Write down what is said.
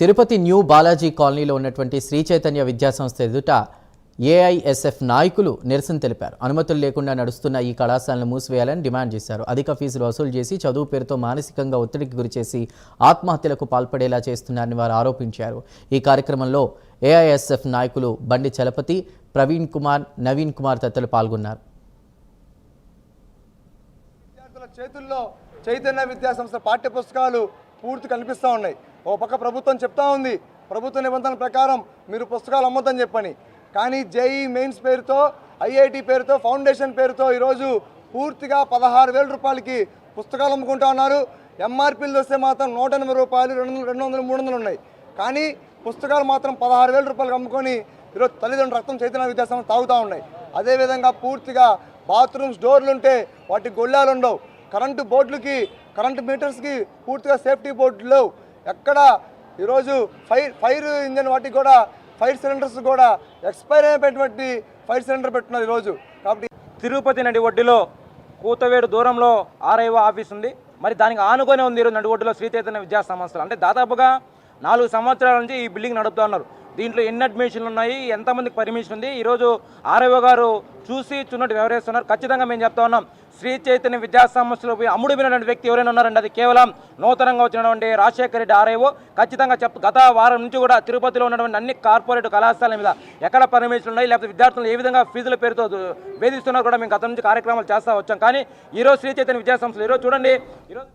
Tirupati new Balaji కాలనీలో ఉన్నటువంటి శ్రీ చైతన్య విద్యాసంస్థ ఎదుట ఏఐఎస్ఎఫ్ నాయకులు నిరసన తెలిపారు. అనుమతులు లేకుండా నడుస్తున్న ఈ కళాశాలను మూసివేయాలని డిమాండ్ చేశారు. అధిక ఫీజులు వసూలు చేసి చదువు పేరుతో మానసికంగా ఒత్తిడికి గురిచేసి ఆత్మహత్యలకు పాల్పడేలా చేస్తున్నారని వారు ఆరోపించారు. ఈ కార్యక్రమంలో ఏఐఎస్ఎఫ్ నాయకులు బండి చలపతి ప్రవీణ్ కుమార్ నవీన్ కుమార్ తదితరులు పాల్గొన్నారు. చేతుల్లో చైతన్య విద్యాసంస్థ పాఠ్య పుస్తకాలు పూర్తి కనిపిస్తూ ఉన్నాయి. ఓ పక్క ప్రభుత్వం చెప్తా ఉంది. ప్రభుత్వ నిబంధనల ప్రకారం మీరు పుస్తకాలు అమ్మొద్దని చెప్పని. కానీ జేఈ మెయిన్స్ పేరుతో ఐఐటి పేరుతో ఫౌండేషన్ పేరుతో ఈరోజు పూర్తిగా పదహారు వేల రూపాయలకి పుస్తకాలు అమ్ముకుంటా ఉన్నారు. ఎంఆర్పీలు వస్తే మాత్రం నూట ఎనభై రూపాయలు రెండు రెండు వందలు మూడు వందలు ఉన్నాయి. కానీ పుస్తకాలు మాత్రం పదహారు వేల రూపాయలకు అమ్ముకొని ఈరోజు తల్లిదండ్రుల రక్తం చైతన్య విద్యాసంస్థ తాగుతూ ఉన్నాయి. అదేవిధంగా పూర్తిగా బాత్రూమ్స్ డోర్లు ఉంటే వాటి గొల్లాలు ఉండవు. కరెంటు బోర్డులకి కరెంటు మీటర్స్కి పూర్తిగా సేఫ్టీ బోర్డులు లేవు. ఎక్కడ ఈరోజు ఫైర్ ఫైర్ ఇంజన్ వాటికి కూడా ఫైర్ సిలిండర్స్ కూడా ఎక్స్పైర్ అయినటువంటి ఫైర్ సిలిండర్ పెట్టున్నారు ఈరోజు. కాబట్టి తిరుపతి నడి ఒడ్డులో కూతవేడు దూరంలో ఆర్ఐఓ ఆఫీస్ ఉంది. మరి దానికి ఆనుకొని ఉంది ఈరోజు నడి ఒడ్డులో శ్రీ చైతన్య విద్యా సంస్థలు. అంటే దాదాపుగా నాలుగు సంవత్సరాల నుంచి ఈ బిల్డింగ్ నడుపుతున్నారు దీంట్లో ఎన్ని అడ్మిషన్లు ఉన్నాయి ఎంతమందికి పర్మిషన్ ఉంది ఈరోజు ఆర్ఐఓ గారు చూసి చున్నట్టు వ్యవహరిస్తున్నారు ఖచ్చితంగా మేము చెప్తా ఉన్నాం. శ్రీ చైతన్య విద్యా సంస్థలో పోయి వ్యక్తి ఎవరైనా ఉన్నారండి అది కేవలం నూతనంగా వచ్చినటువంటి రాజశేఖర రెడ్డి ఆర్ఐఓ. ఖచ్చితంగా చెప్ గత వారం నుంచి కూడా తిరుపతిలో ఉన్నటువంటి అన్ని కార్పొరేట్ కళాశాల మీద ఎక్కడ పర్మిషన్లు ఉన్నాయి లేకపోతే విద్యార్థులు ఏ విధంగా ఫీజుల పేరుతో వేధిస్తున్నారు కూడా మేము గత నుంచి కార్యక్రమాలు చేస్తూ వచ్చాం. కానీ ఈరోజు శ్రీ చైతన్య విద్యా సంస్థలు ఈరోజు చూడండి ఈరోజు